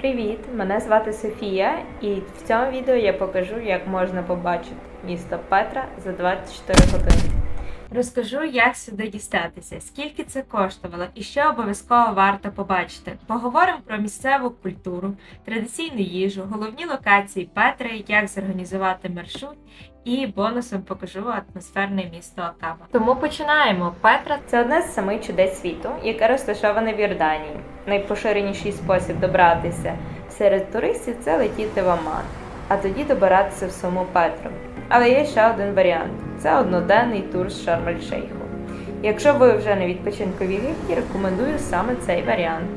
Привіт! Мене звати Софія, і в цьому відео я покажу, як можна побачити місто Петра за 24 години. Розкажу, як сюди дістатися, скільки це коштувало і що обов'язково варто побачити. Поговоримо про місцеву культуру, традиційну їжу, головні локації Петри, як зорганізувати маршрут і бонусом покажу атмосферне місто Акава. Тому починаємо. Петра це одне з самих чудес світу, яке розташоване в Йорданії. Найпоширеніший спосіб добратися серед туристів це летіти в Аман, а тоді добиратися в саму Петру. Але є ще один варіант це одноденний тур з Шарм-ель-Шейху. Якщо ви вже на відпочинку в рекомендую саме цей варіант.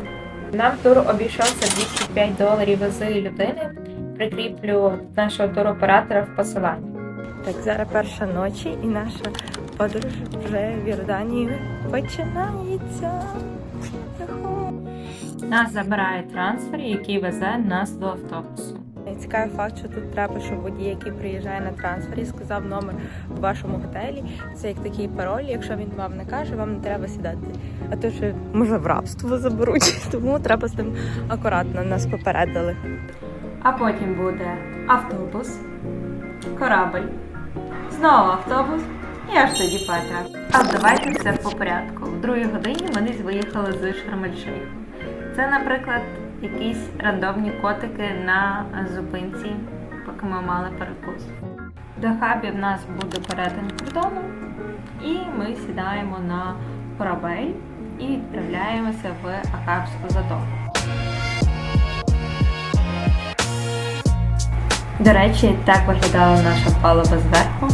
Нам тур обійшовся 205 доларів з людини. Прикріплю нашого туроператора в посиланні. Так, зараз перша ночі і наша подорож вже в Йорданії починається. Нас забирає трансфер, який везе нас до автобусу. Цікавий факт, що тут треба, щоб водій, який приїжджає на трансфері, сказав номер у вашому готелі. Це як такий пароль. Якщо він вам не каже, вам не треба сідати. А то що може в рабство заберуть, тому треба з тим акуратно нас попередили. А потім буде автобус, корабль, знову автобус і аж тоді Петра. А давайте все по порядку. В другій годині десь виїхали з Шарм-ель-Шейху. Це, наприклад, якісь рандомні котики на зупинці, поки ми мали перекус. До хабі в нас буде перетин кордону, і ми сідаємо на корабель і відправляємося в Акапську затоку. До речі, так виглядала наша палуба зверху.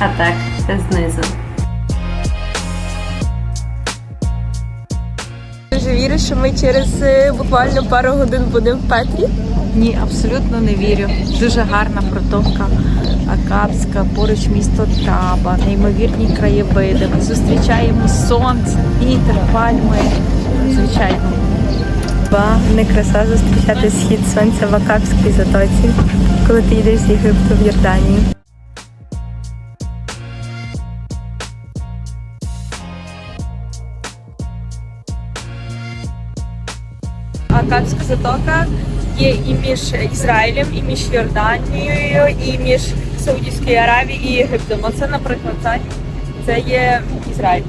А так, знизу. Віриш, що ми через е, буквально пару годин будемо в Петрі? Ні, абсолютно не вірю. Дуже гарна протока Акапська, поруч місто Траба, неймовірні краєвиди. Ми зустрічаємо сонце, вітер, пальми. Звичайно. Ба, не краса зустрічати схід сонця в Акапській затоці, коли ти йдеш з Єгипту в Йорданію. Акапська затока є і між Ізраїлем, і між Йорданією, і між Саудівською Аравією і Єгиптом. Оце, наприклад, так, це є Ізраїль.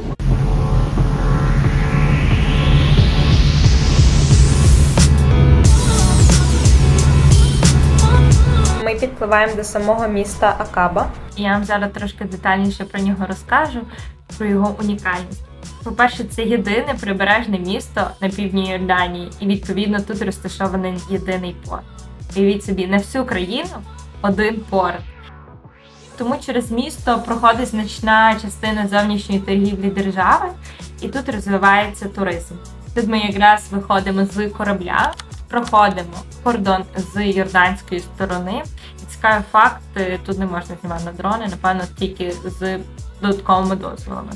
Ми підпливаємо до самого міста Акаба. Я вам зараз трошки детальніше про нього розкажу, про його унікальність. По-перше, це єдине прибережне місто на півдні Йорданії, і відповідно тут розташований єдиний порт. Уявіть собі, на всю країну один порт. Тому через місто проходить значна частина зовнішньої торгівлі держави, і тут розвивається туризм. Тут ми якраз виходимо з корабля, проходимо кордон з йорданської сторони. І цікавий факт, е, тут не можна знімати на дрони, напевно, тільки з додатковими дозволами.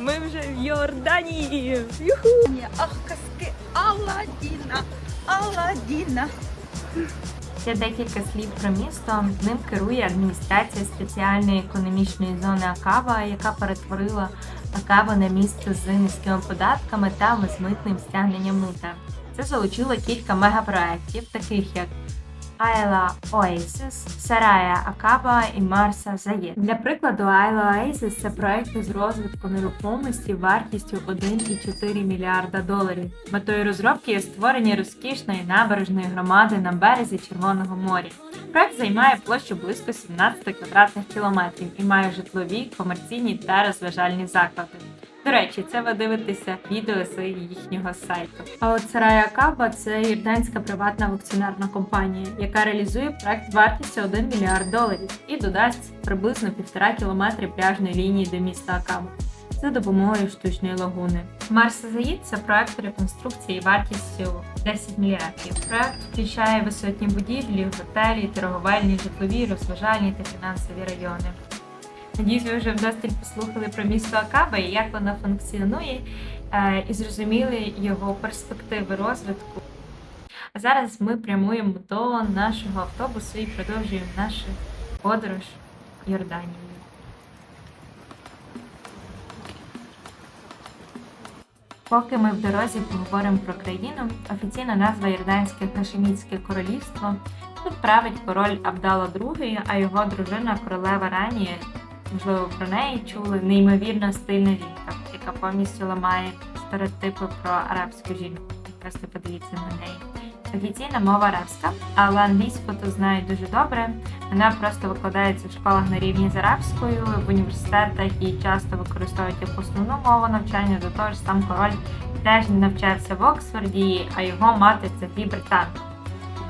Ми вже в Йорданії. Юху! Ах, казки Аладдіна, Аладдіна. Ще декілька слів про місто. Ним керує адміністрація спеціальної економічної зони Акава, яка перетворила Акаву на місто з низькими податками та безмитним стягненням мита. Це залучило кілька мегапроєктів, таких як Айла Oasis, Сарая Акаба і Марса Заєд. Для прикладу, Айла Oasis – це проекти з розвитку нерухомості вартістю 1,4 мільярда доларів. Метою розробки є створення розкішної набережної громади на березі Червоного моря. Проект займає площу близько 17 квадратних кілометрів і має житлові, комерційні та розважальні заклади. До речі, це ви дивитеся відео з їхнього сайту. А от Сарая Каба це ірданська приватна аукціонерна компанія, яка реалізує проект вартістю 1 мільярд доларів і додасть приблизно півтора кілометри пляжної лінії до міста Акаба за допомогою штучної лагуни. Марса Заїд це проект реконструкції вартістю 10 мільярдів. Проект включає висотні будівлі, готелі, торговельні, житлові, розважальні та фінансові райони. Тоді ви вже вдосталь послухали про місто Акаба і як воно функціонує, е, і зрозуміли його перспективи розвитку. А зараз ми прямуємо до нашого автобусу і продовжуємо нашу подорож Йорданією. Поки ми в дорозі поговоримо про країну, офіційна назва Йорданське Хашемітське королівство тут править король Абдала II, а його дружина королева Ранія можливо, про неї чули, неймовірно стильна жінка, яка повністю ламає стереотипи про арабську жінку. Просто подивіться на неї. Офіційна мова арабська, але англійську тут знають дуже добре. Вона просто викладається в школах на рівні з арабською, в університетах і часто використовують як основну мову навчання. До того ж, сам король теж навчався в Оксфорді, а його мати це дві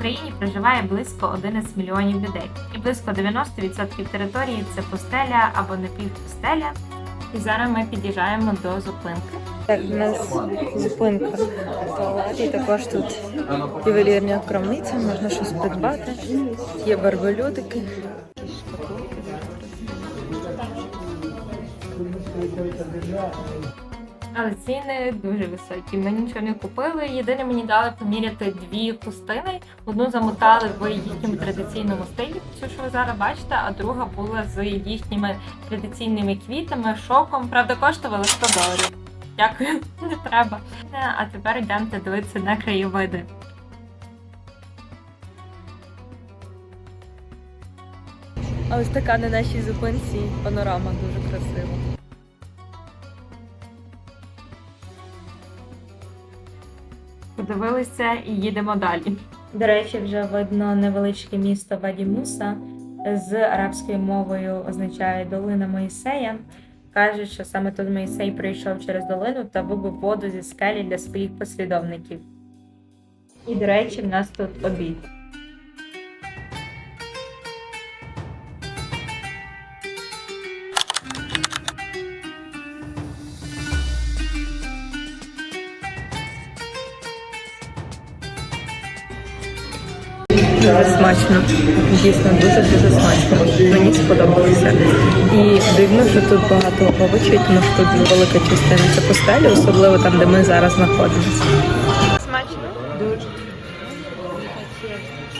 Україні проживає близько 11 мільйонів людей, і близько 90% території це пустеля або напівпустеля. І зараз ми під'їжджаємо до зупинки. Так, у нас зупинка туалеті. Також тут ювелірня крамниця, можна щось придбати. Є барбелютики. Але ціни дуже високі. Ми нічого не купили. Єдине мені дали поміряти дві хустини. Одну замотали в їхньому традиційному стилі, цю що ви зараз бачите, а друга була з їхніми традиційними квітами, шоком. Правда, коштували 100 доларів. Дякую, не треба. Е, А тепер йдемте дивитися на краєвиди. А ось така на нашій зупинці панорама дуже красива. Подивилися і їдемо далі. До речі, вже видно невеличке місто Вадімуса з арабською мовою означає долина Моїсея. Каже, що саме тут Моїсей прийшов через долину та вибив воду зі скелі для своїх послідовників. І, до речі, в нас тут обід. Смачно. Дійсно дуже дуже смачно. Мені сподобалося. І дивно, що тут багато овочів, тому що тут велика частина це пустелі, особливо там, де ми зараз знаходимося. Смачно? Дуже.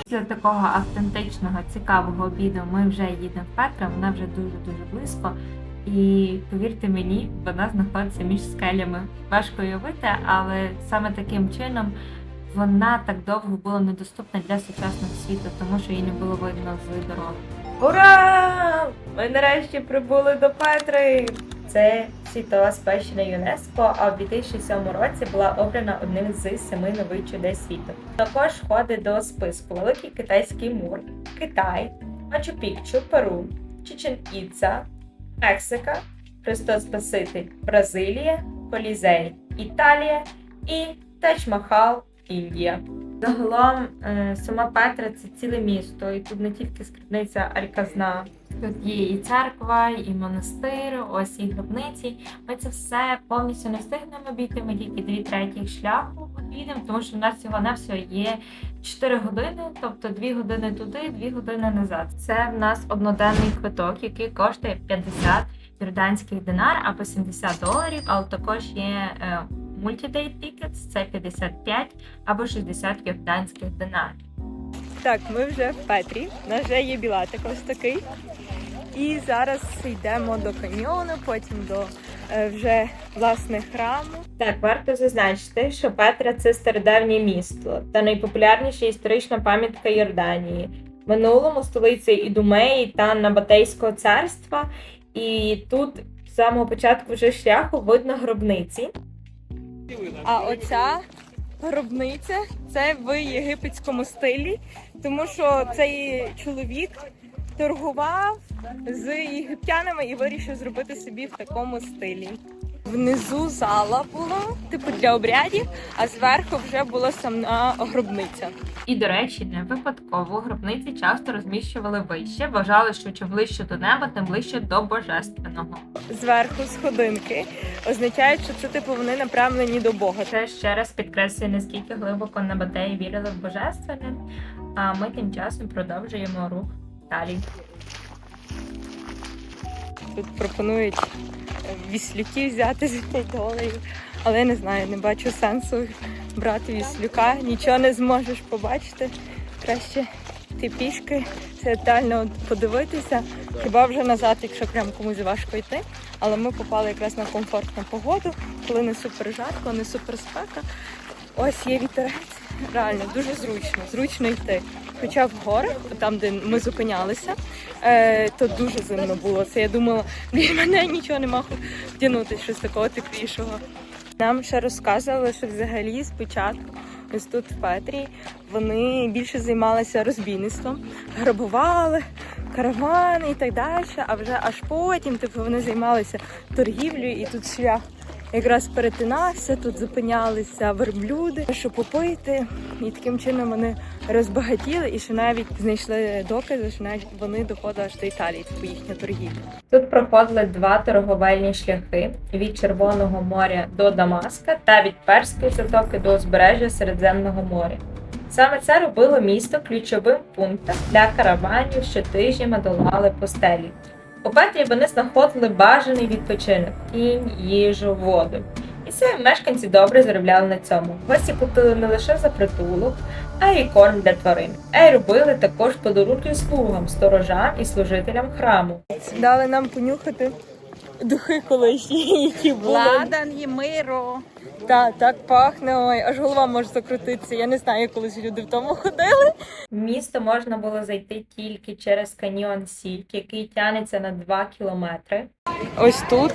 Після такого автентичного, цікавого обіду ми вже їдемо в Петра, вона вже дуже-дуже близько. І повірте мені, вона знаходиться між скелями. Важко уявити, але саме таким чином вона так довго була недоступна для сучасного світу, тому що її не було видно з дороги. Ура! Ми нарешті прибули до Петри! Це світова спадщина ЮНЕСКО, а в 2007 році була обрана одним з семи нових чудес світу. Також входить до списку Великий Китайський мур, Китай, Мачу-Пікчу, Перу, Чичен-Іца, Мексика, Христос Спаситель, Бразилія, Колізей, Італія і Тадж-Махал, Індія. Загалом е, сама Петра це ціле місто, і тут не тільки скарбниця Альказна. Тут є і церква, і монастир, ось і гробниці. Ми це все повністю не встигнемо обійти. Ми тільки дві третіх шляху обійдемо, тому що в нас всього на все є 4 години, тобто 2 години туди, 2 години назад. Це в нас одноденний квиток, який коштує 50 йорданських динар або 70 доларів, але також є е, multi-day tickets, це 55 або 60 йорданських динар. Так, ми вже в Петрі. У нас вже є білетик ось такий. І зараз йдемо до каньйону, потім до е, вже власне храму. Так, варто зазначити, що Петра це стародавнє місто та найпопулярніша історична пам'ятка Йорданії. В Минулому столиця Ідумеї та Набатейського царства, і тут з самого початку вже шляху видно гробниці. А оця гробниця це в єгипетському стилі, тому що цей чоловік торгував з єгиптянами і вирішив зробити собі в такому стилі. Внизу зала була, типу для обрядів, а зверху вже була сама гробниця. І, до речі, не випадково гробниці часто розміщували вище, вважали, що чим ближче до неба, тим ближче до божественного. Зверху сходинки означають, що це типу вони направлені до Бога. Це ще раз підкреслює, наскільки глибоко Набатеї вірили в божественне. А ми тим часом продовжуємо рух далі. Тут пропонують віслюки взяти за 5 доларів. Але я не знаю, не бачу сенсу брати віслюка. Нічого не зможеш побачити. Краще йти пішки, це детально подивитися. Хіба вже назад, якщо прям комусь важко йти. Але ми попали якраз на комфортну погоду, коли не супер жарко, не супер спека. Ось є вітерець. Реально дуже зручно, зручно йти. Хоча в горах, там де ми зупинялися, е, то дуже зимно було. Це я думала, блін, мене нічого не можу вдягнути, щось такого теплішого. Нам ще розказували, що взагалі спочатку ось тут в Петрі вони більше займалися розбійництвом, грабували каравани і так далі. А вже аж потім, типу, вони займалися торгівлею, і тут шлях якраз перетинався, тут зупинялися верблюди, щоб попити. І таким чином вони розбагатіли і ще навіть знайшли докази, що навіть вони доходили аж до Італії, типу їхня торгівля. Тут проходили два торговельні шляхи від Червоного моря до Дамаска та від Перської затоки до узбережжя Середземного моря. Саме це робило місто ключовим пунктом для караванів, що тижнями долали пустелі. У Петрі вони знаходили бажаний відпочинок, тінь, їжу, воду. І самі мешканці добре заробляли на цьому. Гості платили не лише за притулок, а й корм для тварин. А й робили також подарунки слугам, сторожам і служителям храму. Дали нам понюхати духи колишні, які були. Ладан і миро. Так, так пахне, ой, аж голова може закрутитися. Я не знаю, як колись люди в тому ходили. В місто можна було зайти тільки через каньйон Сільк, який тягнеться на 2 кілометри. Ось тут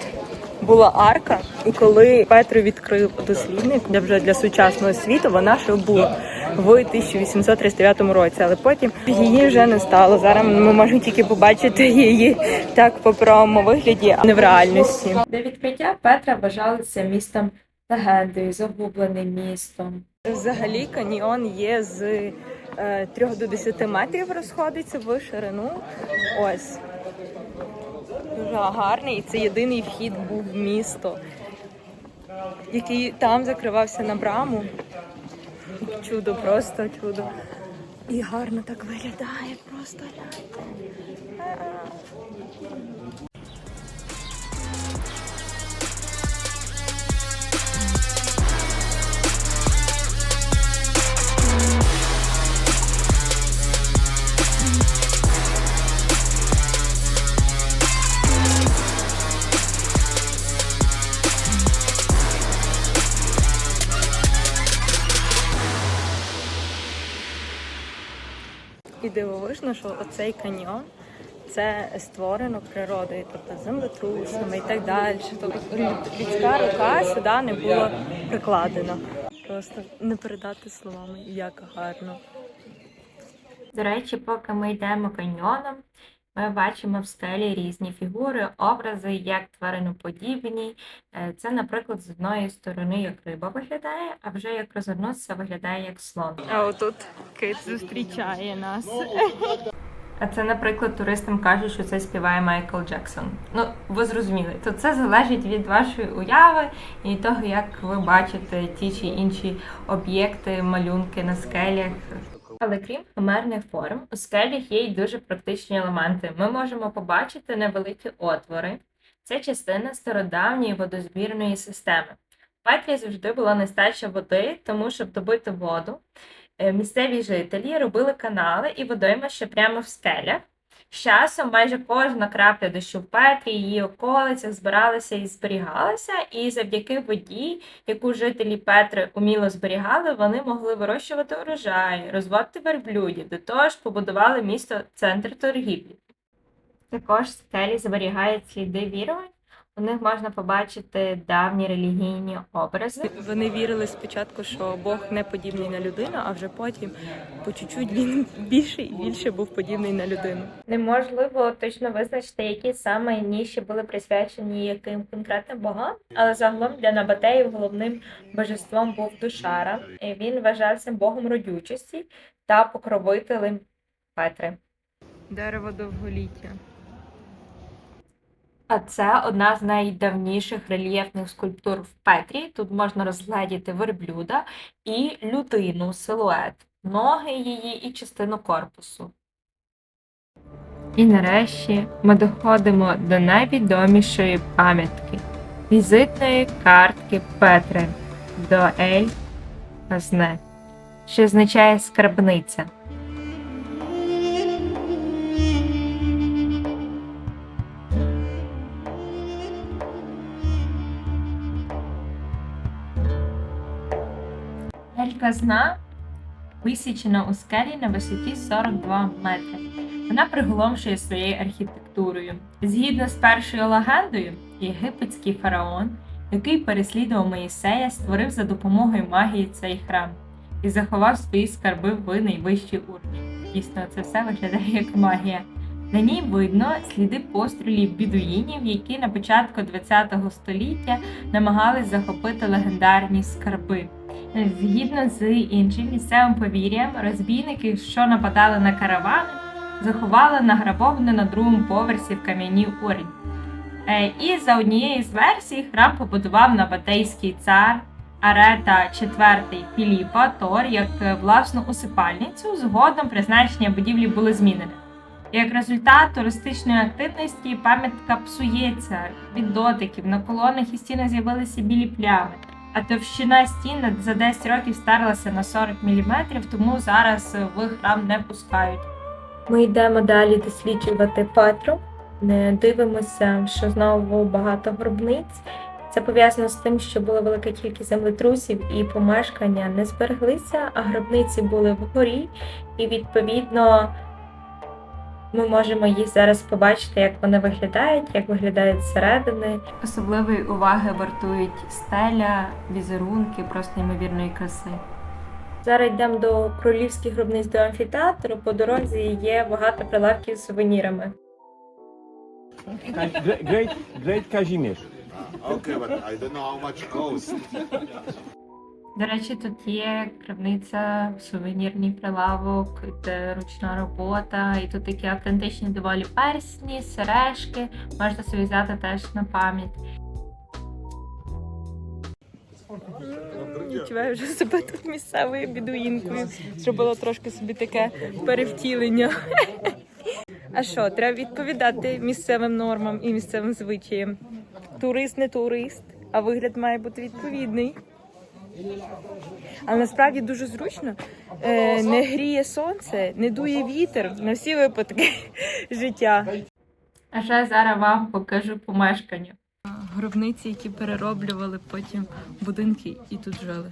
була арка, і коли Петро відкрив дослідник для вже для сучасного світу, вона ще була в 1839 році, але потім її вже не стало. Зараз ми можемо тільки побачити її так по правому вигляді, а не в реальності. До відкриття Петра вважалися містом легендою, загубленим містом. Взагалі каньйон є з е, 3 до 10 метрів розходиться в ширину. Ось. Дуже гарний. І це єдиний вхід був в місто, який там закривався на браму. Чудо, просто чудо. І гарно так виглядає, просто гляньте. Що оцей каньйон це створено природою, тобто землетрусами і так далі. Тобто людська рука сюди не була прикладена. Просто не передати словами, як гарно. До речі, поки ми йдемо каньйоном, ми бачимо в скелі різні фігури, образи, як твариноподібні. Е, Це, наприклад, з одної сторони як риба виглядає, а вже як розвернутися, виглядає як слон. А отут кит зустрічає нас. А це, наприклад, туристам кажуть, що це співає Майкл Джексон. Ну, ви зрозуміли, то це залежить від вашої уяви і того, як ви бачите ті чи інші об'єкти, малюнки на скелях. Але крім химерних форм, у скелях є й дуже практичні елементи. Ми можемо побачити невеликі отвори. Це частина стародавньої водозбірної системи. В Петрі завжди була нестача води, тому щоб добити воду, е, місцеві жителі робили канали і водоймища прямо в скелях. З часом майже кожна крапля дощу в Петрі, її околицях збиралася і зберігалася, і завдяки воді, яку жителі Петри уміло зберігали, вони могли вирощувати урожай, розводити верблюдів, до того ж побудували місто центр торгівлі. Також скелі зберігають сліди вірувань. У них можна побачити давні релігійні образи. Вони вірили спочатку, що Бог не подібний на людину, а вже потім по чуть-чуть він більше і більше був подібний на людину. Неможливо точно визначити, які саме ніші були присвячені яким конкретним богам, але загалом для набатеїв головним божеством був Душара. І Він вважався богом родючості та покровителем Петри. Дерево довголіття. А це одна з найдавніших рельєфних скульптур в Петрі. Тут можна розгледіти верблюда і людину, силует, ноги її і частину корпусу. І нарешті ми доходимо до найвідомішої пам'ятки візитної картки Петри до Ель Казне, що означає скарбниця. Казна висічена у скелі на висоті 42 метри. Вона приголомшує своєю архітектурою. Згідно з першою легендою, єгипетський фараон, який переслідував Моїсея, створив за допомогою магії цей храм і заховав свої скарби в найвищій урні. Дійсно, це все виглядає як магія. На ній видно сліди пострілів бідуїнів, які на початку ХХ століття намагались захопити легендарні скарби. Згідно з іншим місцевим повір'ям, розбійники, що нападали на каравани, заховали награбоване на другому поверсі в кам'яній урні. Е, І за однією з версій храм побудував набатейський цар Арета IV Філіпа Тор як е, власну усипальницю. Згодом призначення будівлі було змінене. Як результат туристичної активності пам'ятка псується від дотиків, на колонах і стінах з'явилися білі плями, а товщина стін за 10 років старилася на 40 мм, тому зараз в храм не пускають. Ми йдемо далі досліджувати Петру. Дивимося, що знову багато гробниць. Це пов'язано з тим, що була велика кількість землетрусів і помешкання не збереглися, а гробниці були вгорі, і відповідно ми можемо їх зараз побачити, як вони виглядають, як виглядають зсередини. Особливої уваги вартують стеля, візерунки, просто неймовірної краси. Зараз йдемо до королівських гробниць до амфітеатру. По дорозі є багато прилавків з сувенірами. Great, great, great Kazimierz. Okay, but I don't know how much cost. До речі, тут є крамниця, сувенірний прилавок, де ручна робота, і тут такі автентичні доволі персні, сережки. Можна собі взяти теж на пам'ять. Відчуваю вже себе тут місцевою бідуїнкою. Зробила трошки собі таке перевтілення. А що, треба відповідати місцевим нормам і місцевим звичаям. Турист не турист, а вигляд має бути відповідний. Але насправді дуже зручно. Е, не гріє сонце, не дує вітер на всі випадки життя. А ще зараз вам покажу помешкання. Гробниці, які перероблювали потім будинки і тут жили.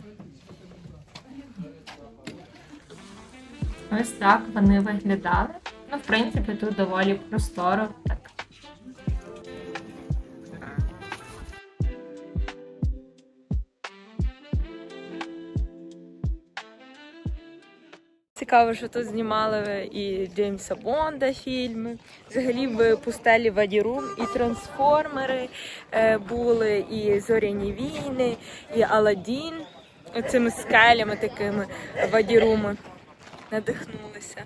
Ось так вони виглядали. Ну, в принципі, тут доволі просторо. Так. Цікаво, що тут знімали і Джеймса Бонда фільми. Взагалі в пустелі Вадірум і трансформери е, були, і Зоряні війни, і Аладдін. Цими скелями такими Вадіруми надихнулися.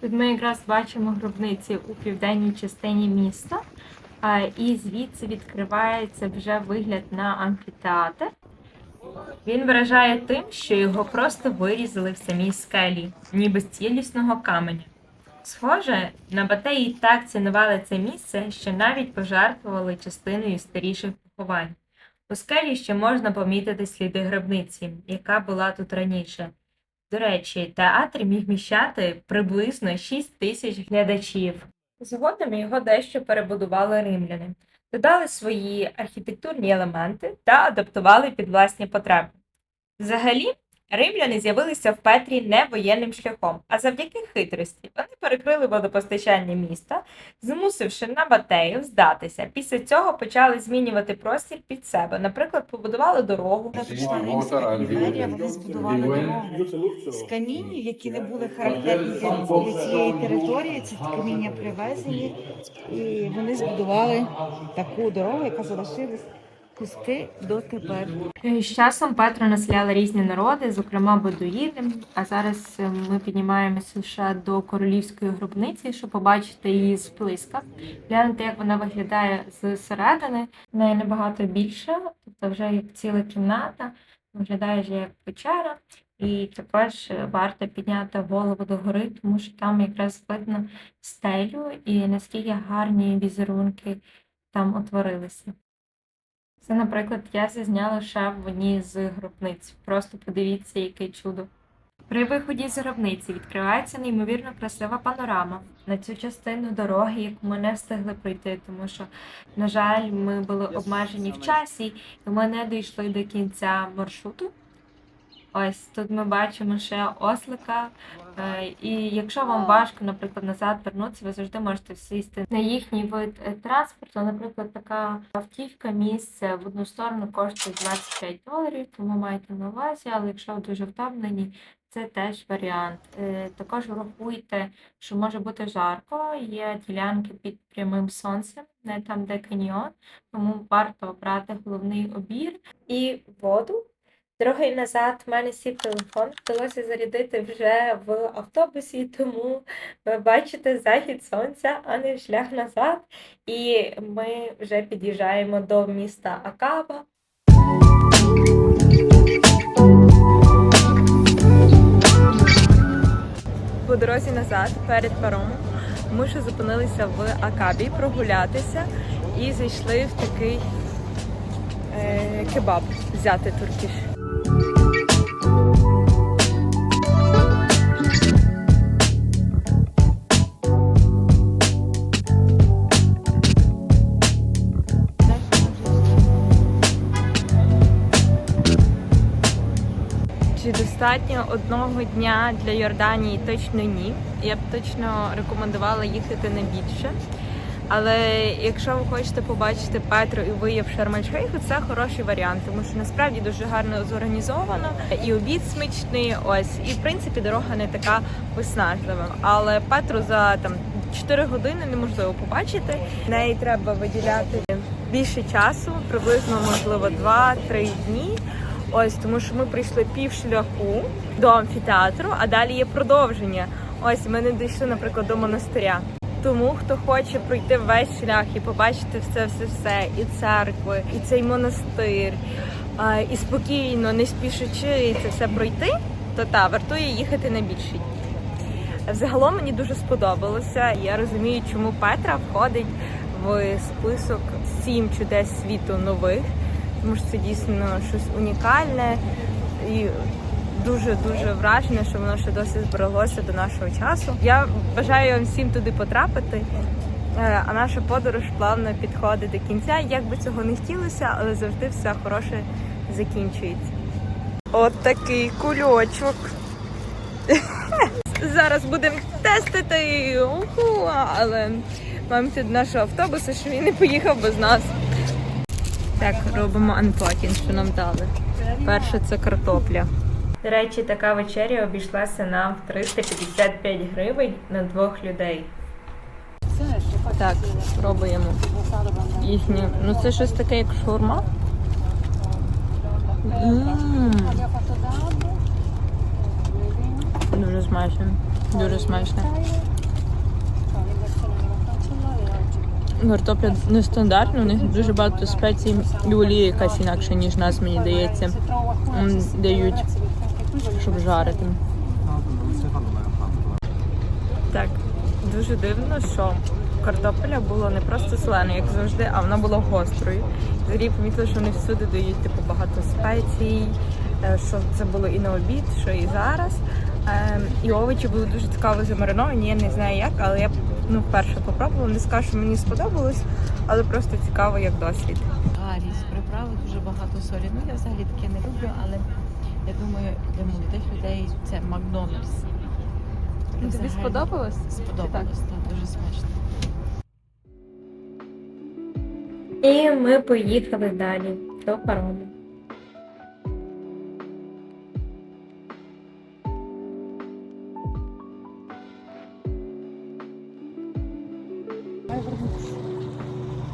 Тут ми якраз бачимо гробниці у південній частині міста, і звідси відкривається вже вигляд на амфітеатр. Він вражає тим, що його просто вирізали в самій скелі, ніби з цілісного каменя. Схоже, на батеї так цінували це місце, що навіть пожертвували частиною старіших поховань. У скелі ще можна помітити сліди гробниці, яка була тут раніше. До речі, театр міг вміщати приблизно 6 тисяч глядачів. Згодом його дещо перебудували римляни, додали свої архітектурні елементи та адаптували під власні потреби. Взагалі, римляни з'явилися в Петрі не воєнним шляхом, а завдяки хитрості. Вони перекрили водопостачання міста, змусивши Набатеїв здатися. Після цього почали змінювати простір під себе. Наприклад, побудували дорогу. Практично римська імперія, вони збудували дорогу з камінь, які не були характерні для для цієї території. Ці каміння привезені, і вони збудували таку дорогу, яка залишилась куски дотепер. З часом Петра населяли різні народи, зокрема бедуїни. А зараз е, ми піднімаємося лише до королівської гробниці, щоб побачити її зблизька. Глянути, як вона виглядає зсередини. В неї набагато більше, тобто вже як ціла кімната, виглядає вже як печера. І також е, варто підняти голову догори, тому що там якраз видно стелю і наскільки гарні візерунки там утворилися. Це, наприклад, я зізняла ще в одній з гробниць. Просто подивіться, яке чудо. При виході з гробниці відкривається неймовірно красива панорама на цю частину дороги, яку ми не встигли пройти, тому що, на жаль, ми були обмежені в часі, і ми не дійшли до кінця маршруту. Ось тут ми бачимо ще ослика. Е, І якщо вам важко, наприклад, назад вернутися, ви завжди можете сісти на їхній вид е, транспорту. Наприклад, така автівка місце в одну сторону коштує 25 доларів, тому майте на увазі, але якщо ви дуже впевнені, це теж варіант. Е, Також врахуйте, що може бути жарко, є ділянки під прямим сонцем, не там, де каньйон, тому варто обрати головний обір і воду. Дорогою назад в мене сів телефон, вдалося зарядити вже в автобусі, тому ви бачите захід сонця, а не шлях назад. І ми вже під'їжджаємо до міста Акаба. По дорозі назад, перед паромом, ми ще зупинилися в Акабі прогулятися і зайшли в такий е, кебаб взяти туркіш. Чи достатньо одного дня для Йорданії? Точно ні. Я б точно рекомендувала їхати не більше. Але якщо ви хочете побачити Петру і вияв Шарм-Ель-Шейху, це хороший варіант, тому що насправді дуже гарно зорганізовано, і обід смачний. Ось і в принципі дорога не така виснажлива. Але Петру за там 4 години неможливо побачити. В неї треба виділяти більше часу, приблизно можливо 2-3 дні. Ось тому, що ми прийшли пів шляху до амфітеатру, а далі є продовження. Ось ми не дійшли, наприклад, до монастиря. Тому хто хоче пройти весь шлях і побачити все, все, все, і церкви, і цей монастир, і спокійно, не спішучи це все пройти, то та вартує їхати на більші дні. Взагалом мені дуже сподобалося. Я розумію, чому Петра входить в список сім чудес світу нових, тому що це дійсно щось унікальне і дуже дуже вражена, що воно ще досі збереглося до нашого часу. Я бажаю вам всім туди потрапити. Е, А наша подорож плавно підходить до кінця. Як би цього не хотілося, але завжди все хороше закінчується. От такий кульочок. Зараз будемо тестити. Уху, але йти до нашого автобуса, що він не поїхав без нас. Так, робимо анпакінг, що нам дали. Перше це картопля. До речі, така вечеря обійшлася нам в 355 гривень на двох людей. Так, пробуємо. Їхнє. Ну це щось таке, як шаурма. Дуже смачно. Дуже смачно. Картопля нестандартна, у них дуже багато спецій і олії якась інакша, ніж нас, мені здається, дають, щоб жарити. Так, дуже дивно, що картопля була не просто соленою, як завжди, а вона була гострою. Взагалі помітила, що вони всюди дають типу багато спецій, е, що це було і на обід, що і зараз. Ем, І овочі були дуже цікаво замариновані. Я не знаю як, але я ну, вперше попробувала. Не скажу, що мені сподобалось, але просто цікаво як досвід. Гарріс, приправи дуже багато солі. Ну я взагалі таке не люблю, але я думаю, для молодих людей це Макдональдс. Тобі Взагалі сподобалось? Сподобалось, так, дуже смачно. І ми поїхали далі до парому.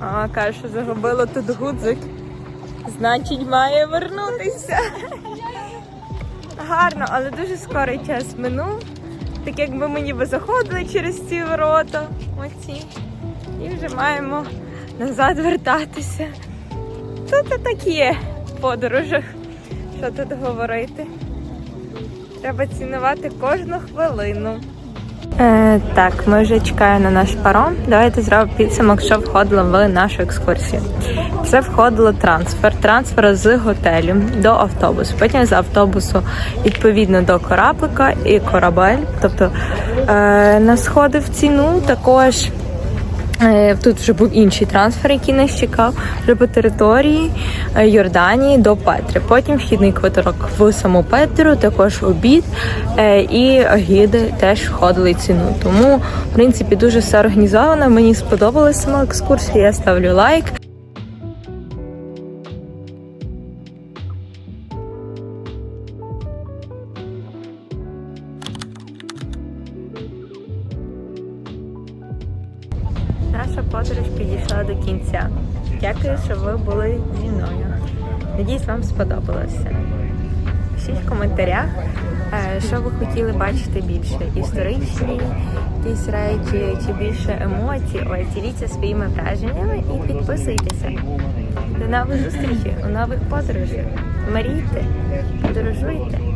А, каже, що загубила тут гудзик. Значить, має вернутися. Гарно, але дуже скорий час минув. Так якби ми ніби заходили через ці ворота. Оці. І вже маємо назад вертатися. Тут так є в подорожах. Що тут говорити? Треба цінувати кожну хвилину. Е, так, ми вже чекаємо на наш паром. Давайте зробимо підсумок, що входило в нашу екскурсію. Це входило трансфер, трансфер з готелю до автобусу. Потім з автобусу відповідно до кораблика і корабель. Тобто е, нас входив в ціну також. Е, Тут вже був інший трансфер, який нас чекав вже по території е, Йорданії до Петри. Потім вхідний квиток в саму Петру, також обід е, і гіди теж входили ціну. Тому, в принципі, дуже все організовано. Мені сподобалася сама екскурсія. Я ставлю лайк. Хотіли бачити більше. Історичні якісь речі чи більше емоцій. Ой, діліться своїми враженнями і підписуйтеся. До нових зустрічей у нових подорожах. Марійте, подорожуйте.